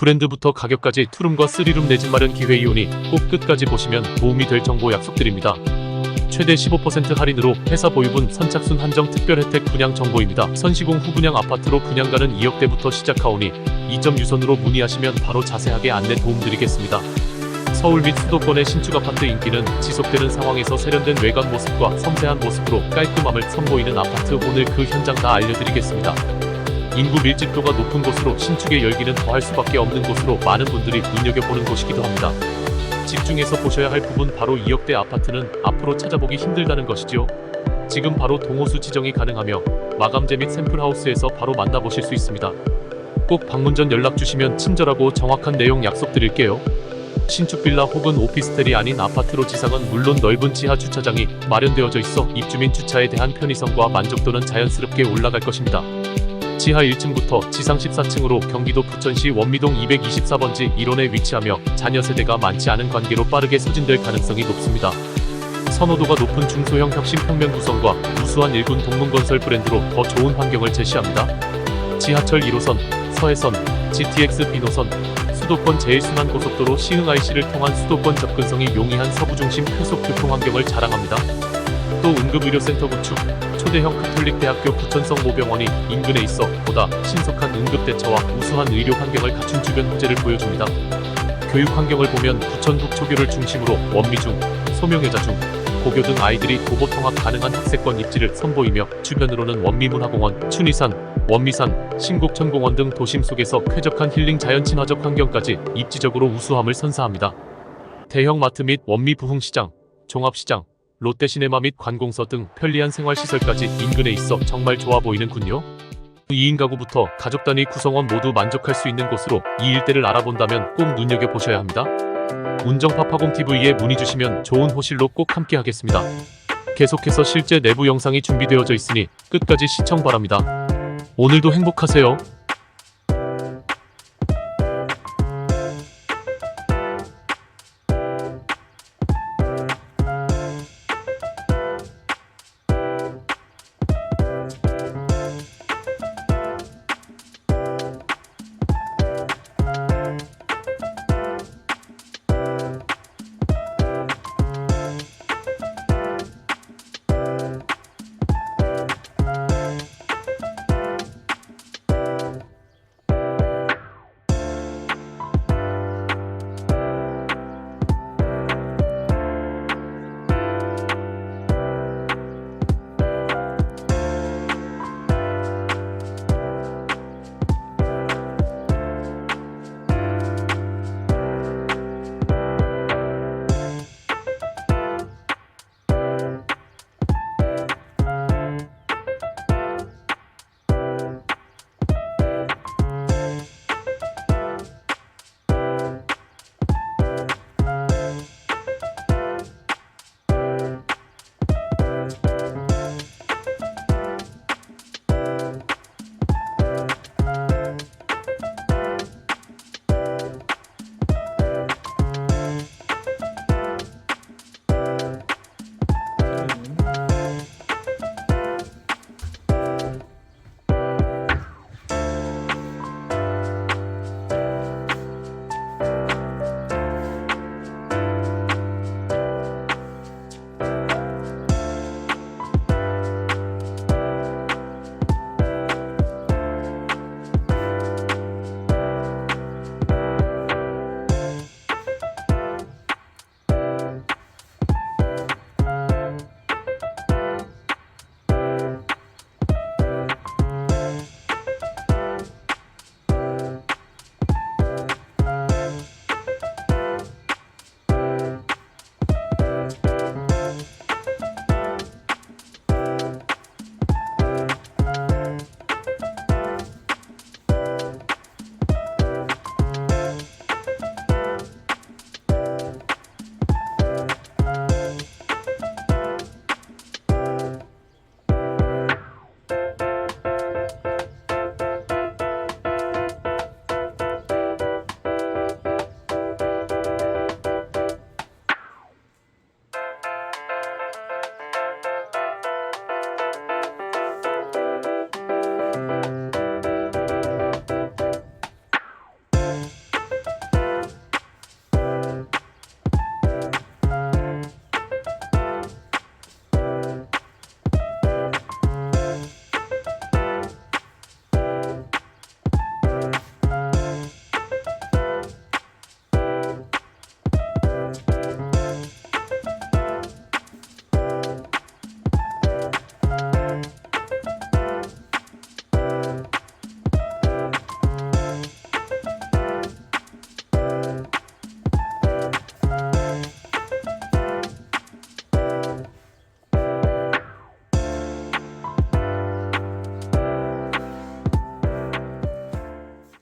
브랜드부터 가격까지 투룸과 쓰리룸 내집 마련 기회 이오니 꼭 끝까지 보시면 도움이 될 정보 약속드립니다. 최대 15% 할인으로 회사 보유분 선착순 한정 특별 혜택 분양 정보입니다. 선시공 후 분양 아파트로 분양가는 2억대부터 시작하오니 이점 유선으로 문의하시면 바로 자세하게 안내 도움드리겠습니다. 서울 및 수도권의 신축 아파트 인기는 지속되는 상황에서 세련된 외관 모습과 섬세한 모습으로 깔끔함을 선보이는 아파트 오늘 그 현장 다 알려드리겠습니다. 인구 밀집도가 높은 곳으로 신축의 열기는 더할 수밖에 없는 곳으로 많은 분들이 눈여겨보는 곳이기도 합니다. 집중해서 보셔야 할 부분 바로 2억대 아파트는 앞으로 찾아보기 힘들다는 것이지요. 지금 바로 동호수 지정이 가능하며 마감재 및 샘플하우스에서 바로 만나보실 수 있습니다. 꼭 방문 전 연락 주시면 친절하고 정확한 내용 약속드릴게요. 신축 빌라 혹은 오피스텔이 아닌 아파트로 지상은 물론 넓은 지하 주차장이 마련되어져 있어 입주민 주차에 대한 편의성과 만족도는 자연스럽게 올라갈 것입니다. 지하 1층부터 지상 14층으로 경기도 부천시 원미동 224번지 1원에 위치하며 자녀 세대가 많지 않은 관계로 빠르게 소진될 가능성이 높습니다. 선호도가 높은 중소형 혁신 평면 구성과 우수한 일군 동문 건설 브랜드로 더 좋은 환경을 제시합니다. 지하철 1호선, 서해선, GTX 비노선, 수도권 제1순환고속도로 시흥 IC를 통한 수도권 접근성이 용이한 서부 중심 표속 교통 환경을 자랑합니다. 또 응급의료센터 구축, 초대형 카톨릭 대학교 부천성 모병원이 인근에 있어 보다 신속한 응급 대처와 우수한 의료 환경을 갖춘 주변 호재를 보여줍니다. 교육 환경을 보면 부천 북 초교를 중심으로 원미 중, 소명여자 중, 고교 등 아이들이 도보 통학 가능한 학세권 입지를 선보이며 주변으로는 원미문화공원, 춘위산, 원미산, 신곡천공원 등 도심 속에서 쾌적한 힐링 자연 친화적 환경까지 입지적으로 우수함을 선사합니다. 대형 마트 및 원미 부흥시장, 종합시장, 롯데시네마 및 관공서 등 편리한 생활시설까지 인근에 있어 정말 좋아 보이는군요. 2인 가구부터 가족 단위 구성원 모두 만족할 수 있는 곳으로 이 일대를 알아본다면 꼭 눈여겨보셔야 합니다. 운정파 파공TV에 문의 주시면 좋은 호실로 꼭 함께 하겠습니다. 계속해서 실제 내부 영상이 준비되어져 있으니 끝까지 시청 바랍니다. 오늘도 행복하세요.